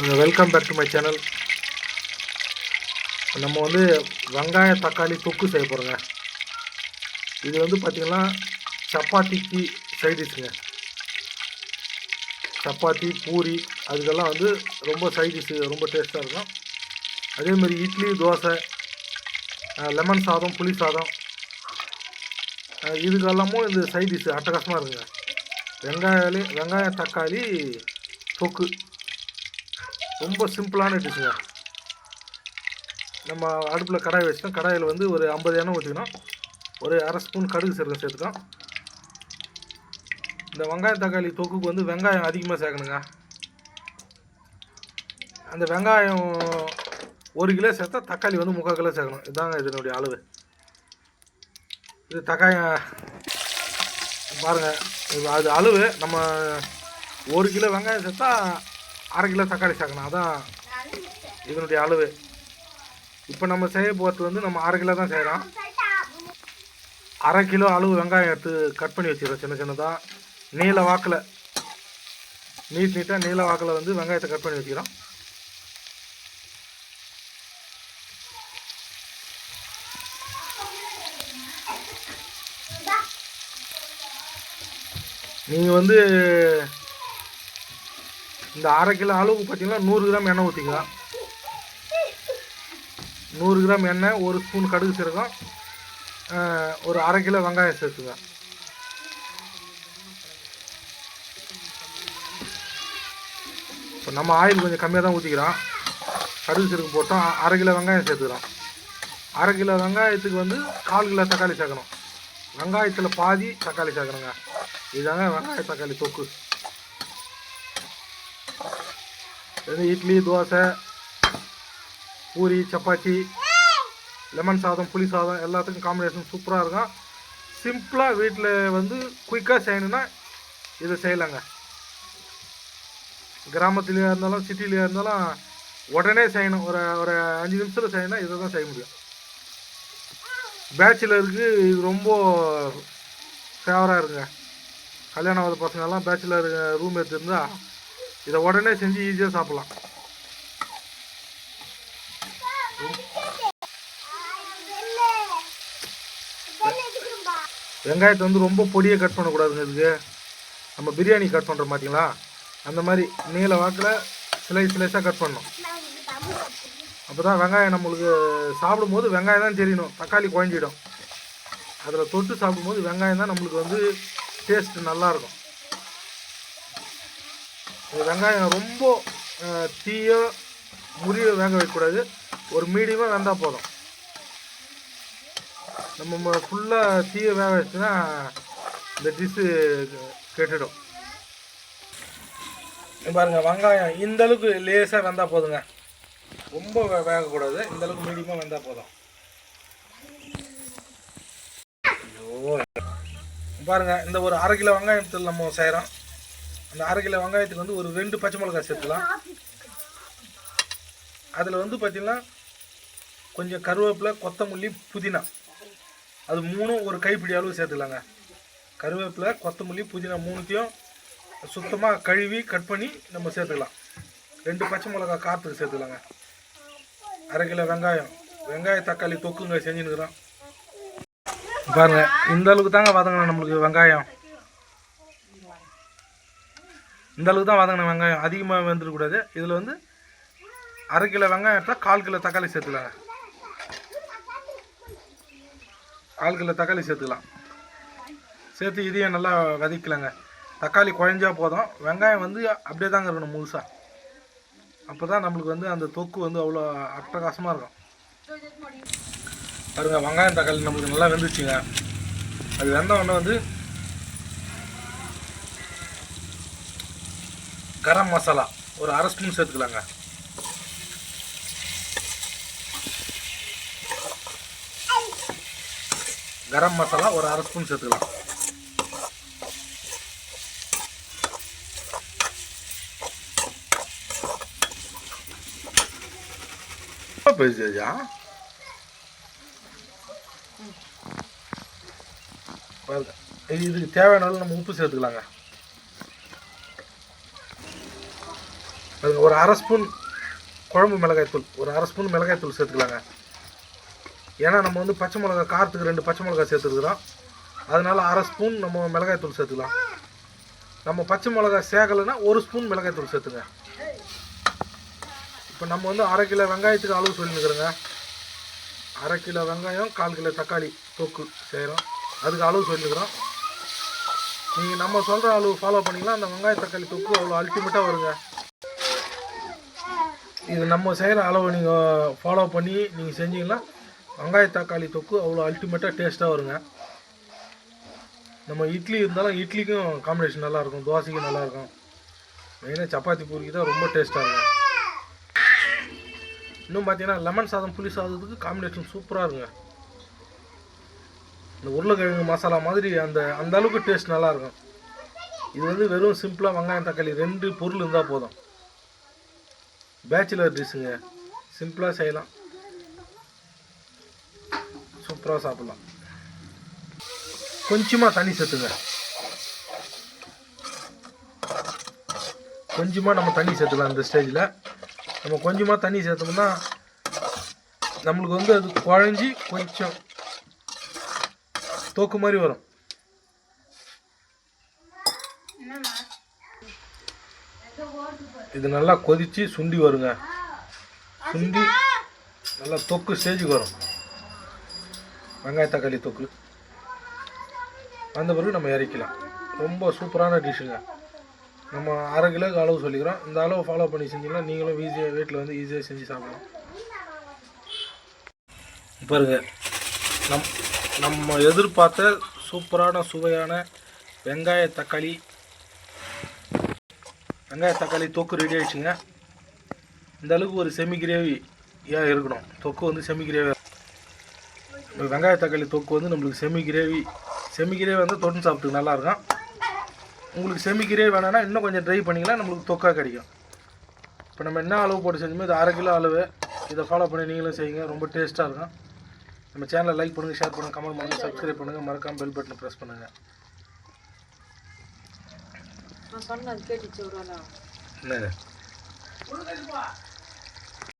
Welcome back to my channel நம்ம வந்து வெங்காய தக்காளி தொக்கு செய்ய போகிறோங்க இது வந்து பார்த்திங்கன்னா சப்பாத்திக்கு சைடிஷ்ங்க சப்பாத்தி பூரி அதுக்கெல்லாம் வந்து ரொம்ப சைடிஷு ரொம்ப டேஸ்ட்டாக இருக்கும். அதே மாதிரி இட்லி தோசை லெமன் சாதம் புளி சாதம். இதுக்கெல்லாமும் இந்த சைடிஷ் அட்டகாசமாக இருக்குங்க. வெங்காயம் வெங்காயம் தக்காளி தொக்கு. ரொம்ப சிம்பிளான டிஷ்ஷுங்க நம்ம அடுப்பில் கடாய் வச்சுட்டோம். கடாயில் வந்து ஒரு ஐம்பது எண்ணெய் ஊற்றிக்கணும் ஒரு அரை ஸ்பூன் கடுகு சேர்க்க சேர்த்துக்கோம் இந்த வெங்காயம் தக்காளி தொக்குக்கு வந்து வெங்காயம் அதிகமாக சேர்க்கணுங்க. அந்த வெங்காயம் ஒரு கிலோ சேர்த்தா தக்காளி வந்து முக்கால் கிலோ சேர்க்கணும். இதுதாங்க இதனுடைய அளவு. இது தக்காயம் பாருங்கள் இது அது அளவு. நம்ம ஒரு கிலோ வெங்காயம் சேர்த்தா அரை கிலோ தக்காளி சேர்க்கணும் அதான் இதனுடைய அளவு. இப்போ நம்ம செய்ய போகிறது வந்து நம்ம அரை கிலோ தான் செய்கிறோம் அரை கிலோ அளவு வெங்காயம் எடுத்து கட் பண்ணி வச்சிடுறோம் சின்ன சின்னதாக நீல வாக்கில். நீட் நீட்டாக நீல வாக்கில் வந்து வெங்காயத்தை கட் பண்ணி வச்சுக்கிறோம். நீங்கள் வந்து இந்த அரை கிலோ அளவுக்கு பார்த்தீங்கன்னா நூறு கிராம் எண்ணெய் ஊற்றிக்கலாம். நூறு கிராம் எண்ணெய் ஒரு ஸ்பூன் கடுகு சீரகம் ஒரு அரை கிலோ வெங்காயம் சேர்த்துங்க இப்போ நம்ம ஆயில் கொஞ்சம் கம்மியாக தான் ஊற்றிக்கிறோம். கடுகு சீரகம் போட்டோம் அரை கிலோ வெங்காயம் சேர்த்துக்கிறோம். அரை கிலோ வெங்காயத்துக்கு வந்து கால் கிலோ தக்காளி சேர்க்கணும். வெங்காயத்தில் பாதி தக்காளி சேர்க்கணுங்க. இதுதாங்க வெங்காய தக்காளி தொக்கு இது இட்லி தோசை பூரி சப்பாத்தி லெமன் சாதம் புளி சாதம் எல்லாத்துக்கும் காம்பினேஷன் சூப்பராக இருக்கும். சிம்பிளாக வீட்டில் வந்து குயிக்காக செய்யணுன்னா இதை செய்யலாங்க. கிராமத்துலேயே இருந்தாலும் சிட்டிலேயே இருந்தாலும் உடனே செய்யணும். ஒரு ஒரு அஞ்சு நிமிஷத்தில் செய்யணும் இதை தான் செய்ய முடியும். பேச்சுலருக்கு இது ரொம்ப ஃபேவராக இருக்குங்க. கல்யாணம் ஆகாத பசங்கெல்லாம் பேச்சுலர் ரூம் எடுத்துருந்தா இதை உடனே செஞ்சு ஈஸியாக சாப்பிட்லாம். வெங்காயத்தை வந்து ரொம்ப பொடியை கட் பண்ணக்கூடாதுங்க இதுக்கு. நம்ம பிரியாணி கட் பண்ணுறோம் பார்த்தீங்களா அந்த மாதிரி நீல வாக்கில் ஸ்லைஸ் ஸ்லைஸாக கட் பண்ணணும். அப்போ தான் வெங்காயம் நம்மளுக்கு சாப்பிடும்போது வெங்காயம் தான் தெரியணும். தக்காளி குழஞ்சிடும். அதில் தொட்டு சாப்பிடும்போது வெங்காயம் தான் நம்மளுக்கு வந்து டேஸ்ட் நல்லாயிருக்கும் இந்த வெங்காயம் ரொம்ப தீயோ முறிய வேக வைக்கக்கூடாது. ஒரு மீடியமாக வெந்தால் போதும். நம்ம ஃபுல்லாக தீய வேக வச்சுன்னா இந்த டிஷ்ஷு கெட்டுடும். பாருங்க வெங்காயம் இந்த அளவுக்கு லேசாக வெந்தால் போதுங்க. ரொம்ப வேகக்கூடாது. இந்த அளவுக்கு மீடியமாக வெந்தால் போதும். ஐயோ. பாருங்க இந்த ஒரு அரை கிலோ வெங்காயத்தில் நம்ம செய்கிறோம் அந்த அரை கிலோ வெங்காயத்துக்கு வந்து ஒரு ரெண்டு பச்சை மிளகாய் சேர்த்துக்கலாம். அதில் வந்து பார்த்திங்கன்னா கொஞ்சம் கருவேப்பிலை கொத்தமல்லி புதினா. அது மூணும் ஒரு கைப்பிடி அளவு சேர்த்துக்கலாங்க. கருவேப்பிலை கொத்தமல்லி புதினா மூணுத்தையும் சுத்தமாக கழுவி கட் பண்ணி நம்ம சேர்த்துக்கலாம். ரெண்டு பச்சை மிளகாய் காற்றுக்கு சேர்த்துக்கலாங்க. அரை கிலோ வெங்காயம். வெங்காய தக்காளி தொக்குங்க செஞ்சுன்னுக்குறோம் பாருங்கள் இந்த அளவுக்கு தாங்க வதங்கணும் நம்மளுக்கு வெங்காயம். இந்த அளவுக்கு தான் வதங்கணும் வெங்காயம். அதிகமாக வெந்துடக்கூடாது இதில் வந்து அரை கிலோ வெங்காயம் எடுத்தால் கால் கிலோ தக்காளி சேர்த்துக்கலாங்க கால் கிலோ தக்காளி சேர்த்துக்கலாம். சேர்த்து இதையும் நல்லா வதக்கலாங்க. தக்காளி குழஞ்சா போதும். வெங்காயம் வந்து அப்படியே தாங்க இருக்கணும் முழுசாக அப்போ தான் நம்மளுக்கு வந்து அந்த தொக்கு வந்து அவ்வளோ அட்டகாசமாக இருக்கும். பாருங்கள் வெங்காயம் தக்காளி நம்மளுக்கு நல்லா வெந்துச்சுங்க. அது வெந்த உடனே வந்து கரம் மசாலா. ஒரு அரை ஸ்பூன் சேர்த்துக்கலாங்க. கரம் மசாலா ஒரு அரை ஸ்பூன் சேர்த்துக்கலாம். பேசியா இதுக்கு தேவையான நம்ம உப்பு சேர்த்துக்கலாங்க. அதுங்க ஒரு அரை ஸ்பூன் குழம்பு மிளகாய்த்தூள் ஒரு அரை ஸ்பூன் மிளகாய்த்தூள் சேர்த்துக்கலாங்க. ஏன்னா நம்ம வந்து பச்சை மிளகா காரத்துக்கு ரெண்டு பச்சை மிளகா சேர்த்துருக்குறோம். அதனால அரை ஸ்பூன் நம்ம மிளகாய்த்தூள் சேர்த்துக்கலாம். நம்ம பச்சை மிளகா சேகலைன்னா ஒரு ஸ்பூன் மிளகாய்த்தூள் சேர்த்துங்க. இப்போ நம்ம வந்து அரை கிலோ வெங்காயத்துக்கு அளவு சொல்லியிருக்கிறோங்க. அரை கிலோ வெங்காயம் கால் கிலோ தக்காளி தொக்கு செய்கிறோம். அதுக்கு அளவு சொல்லியிருக்கிறோம். நீங்கள் நம்ம சொல்கிற அளவு ஃபாலோ பண்ணிக்கலாம். அந்த வெங்காய தக்காளி தொக்கு அவ்வளோ அல்டிமேட்டாக வருங்க. இது நம்ம செய்கிற அளவு நீங்கள் ஃபாலோ பண்ணி நீங்கள் செஞ்சீங்கன்னா வெங்காய தக்காளி தொக்கு அவ்வளோ அல்டிமேட்டாக டேஸ்ட்டாக வருங்க. நம்ம இட்லி இருந்தாலும் இட்லிக்கும் காம்பினேஷன் நல்லாயிருக்கும் தோசைக்கும் நல்லாயிருக்கும். மெயினாக சப்பாத்தி பூரிக்கு தான் ரொம்ப டேஸ்ட்டாக இருக்கும். இன்னும் பார்த்தீங்கன்னா லெமன் சாதம் புளி சாதத்துக்கு காம்பினேஷன் சூப்பராக இருக்குங்க. இந்த உருளைக்கிழங்கு மசாலா மாதிரி அந்த அந்த அளவுக்கு டேஸ்ட் நல்லாயிருக்கும். இது வந்து வெறும் சிம்பிளாக வெங்காயம் தக்காளி ரெண்டு பொருள் இருந்தால் போதும். பேச்சுலர் டிஷ்ஷுங்க சிம்பிளாக செய்யலாம். சூப்பராக சாப்பிட்லாம். கொஞ்சமாக தண்ணி சேர்த்துங்க. கொஞ்சமாக நம்ம தண்ணி சேர்த்துக்கலாம் இந்த ஸ்டேஜில் நம்ம கொஞ்சமாக தண்ணி சேர்த்தோம்னா நம்மளுக்கு வந்து அது குழஞ்சி கொஞ்சம் தோக்கு மாதிரி வரும். இது நல்லா கொதிச்சு சுண்டி வருங்க. சுண்டி நல்லா தொக்கு ஸ்டேஜுக்கு வரும். வெங்காய தக்காளி தொக்கு. அந்த பிறகு நம்ம இறக்கலாம் ரொம்ப சூப்பரான டிஷ்ஷுங்க. நம்ம அரை கிலோக்கு அளவு சொல்லிக்கிறோம். இந்த அளவு ஃபாலோ பண்ணி செஞ்சீங்கன்னா நீங்களும் ஈஸியாக வீட்டில் வந்து ஈஸியாக செஞ்சு சாப்பிடலாம். பாருங்க. நம் நம்ம எதிர்பார்த்த சூப்பரான சுவையான வெங்காய தக்காளி வெங்காய தக்காளி தொக்கு ரெடி ஆகிடுச்சுங்க இந்த அளவுக்கு ஒரு செமி கிரேவி ஏன் இருக்கணும். தொக்கு வந்து செமி கிரேவி வெங்காய தக்காளி தொக்கு வந்து நம்மளுக்கு செமி கிரேவி செமி கிரேவி வந்து தொட்டு சாப்பிட்டு நல்லாயிருக்கும் உங்களுக்கு செமி கிரேவி வேணாம்னா இன்னும் கொஞ்சம் ட்ரை பண்ணிங்கன்னா நம்மளுக்கு தொக்காக கிடைக்கும். இப்போ நம்ம என்ன அளவு போட்டு செஞ்சோமோ இது அரை கிலோ அளவு. இதை ஃபாலோ பண்ணி நீங்களும் செய்யுங்க. ரொம்ப டேஸ்ட்டாக இருக்கும். நம்ம சேனலை லைக் பண்ணுங்கள் ஷேர் பண்ணுங்கள் கமெண்ட் பண்ணுங்கள் சப்ஸ்கிரைப் பண்ணுங்கள் மறக்காமல் பெல் பட்டனை ப்ரெஸ் பண்ணுங்கள் நான் சொன்னது கேட்டுச்சு ஒரு